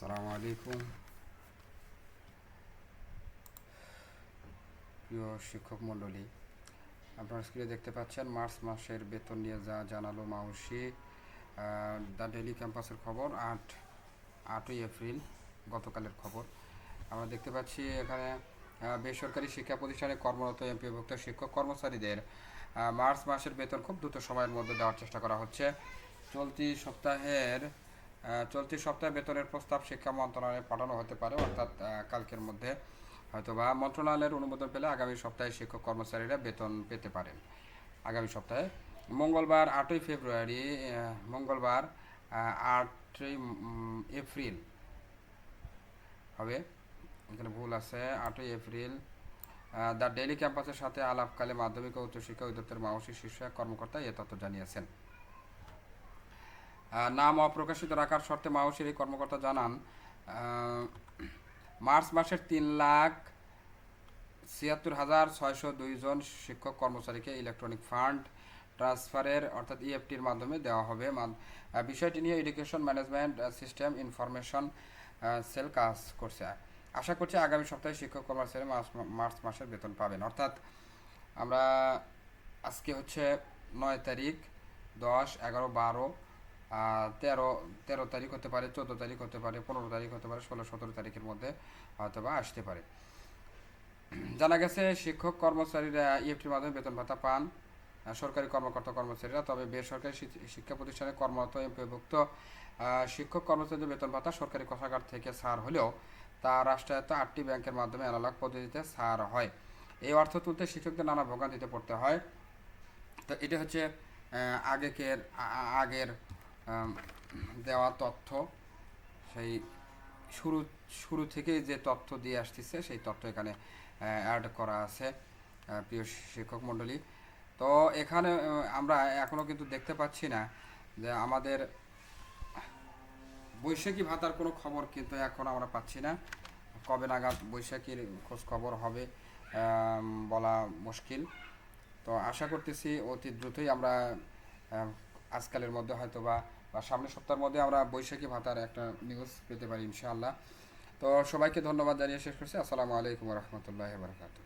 আসসালামু আলাইকুম প্রিয় শিক্ষক মণ্ডলী, আপনারা স্ক্রিনে দেখতে পাচ্ছেন, মার্চ মাসের বেতন নিয়ে যা জানালো মাউসি। দ্য ডেলি ক্যাম্পাসের খবর, আট, আটই এপ্রিল, গতকালের খবর। আমরা দেখতে পাচ্ছি এখানে বেসরকারি শিক্ষা প্রতিষ্ঠানে কর্মরত এমপিভুক্ত শিক্ষক কর্মচারীদের মার্চ মাসের বেতন খুব দ্রুত সময়ের মধ্যে দেওয়ার চেষ্টা করা হচ্ছে। চলতি সপ্তাহের চলতি সপ্তাহে বেতনের প্রস্তাব শিক্ষা মন্ত্রণালয়ে পাঠানো হতে পারে, অর্থাৎ কালকের মধ্যে হয়তোবা মন্ত্রণালয়ের অনুমোদন পেলে আগামী সপ্তাহে শিক্ষক কর্মচারীরা বেতন পেতে পারেন। আগামী সপ্তাহে। মঙ্গলবার আটই ফেব্রুয়ারি মঙ্গলবার আটই এপ্রিল হবে। এখানে ভুল আছে, আটই এপ্রিল। দ্য ডেইলি ক্যাম্পাসের সাথে আলাপকালে মাধ্যমিক ও উচ্চশিক্ষা অধিদপ্তরের মাওসী শীর্ষ কর্মকর্তা এ তথ্য জানিয়েছেন। নাম অপ্রকাশিত রাখার শর্তে মাওসির কর্মকর্তা জানান মার্চ মাসের তিন লাখ ছিয়াত্তর হাজার ছয়শো দুইজন শিক্ষক কর্মচারীকে ইলেকট্রনিক ফান্ড ট্রান্সফারের অর্থাৎ ইএফটির মাধ্যমে দেওয়া হবে। বিষয়টি নিয়ে education management system information cell কাজ করছে। আশা করছি আগামী সপ্তাহে শিক্ষক কর্মচারী মার্চ মাসের বেতন পাবেন। অর্থাৎ আমরা আজকে হচ্ছে নয় তারিখ, দশ, এগারো, বারো তেরো তেরো তারিখ হতে পারে, চোদ্দ তারিখ হতে পারে, পনেরো তারিখ হতে পারে, ষোলো, সতেরো তারিখের মধ্যে হয়তো বা আসতে পারে। জানা গেছে শিক্ষক, কর্মচারীরা ইএফটির মাধ্যমে বেতন ভাতা পান সরকারি কর্মকর্তা কর্মচারীরা, তবে বেসরকারি শিক্ষা প্রতিষ্ঠানে কর্মরত এমপিভুক্ত শিক্ষক কর্মচারীদের বেতন ভাতা সরকারি কোষাগার থেকে ছাড় হলেও তা রাষ্ট্রায়ত্ত আটটি ব্যাংকের মাধ্যমে অ্যানালগ পদ্ধতিতে ছাড় হয়। এই অর্থ তুলতে শিক্ষকদের নানা ভোগান্তিতে পড়তে হয়। তো এটা হচ্ছে আগেকের আগের দেওয়া তথ্য, সেই শুরু শুরু থেকে যে তথ্য দিয়ে আসতেছে, সেই তথ্য এখানে অ্যাড করা আছে প্রিয় শিক্ষক মণ্ডলী। তো এখানে আমরা এখনও কিন্তু দেখতে পাচ্ছি না যে আমাদের বৈশাখী ভাতার কোনো খবর কিন্তু এখন আমরা পাচ্ছি না। কবে নাগাদ বৈশাখীর খোঁজ খবর হবে বলা মুশকিল। তো আশা করতেছি অতি দ্রুতই আমরা আজকালের মধ্যে হয়তো বা সামনের সপ্তাহের মধ্যে আমরা বৈশাখী ভাতার একটা নিউজ পেতে পারি ইনশাআল্লাহ। তো সবাইকে ধন্যবাদ জানিয়ে শেষ করছি। আসসালামু আলাইকুম রহমতুল্লাহ বারকাতুহ।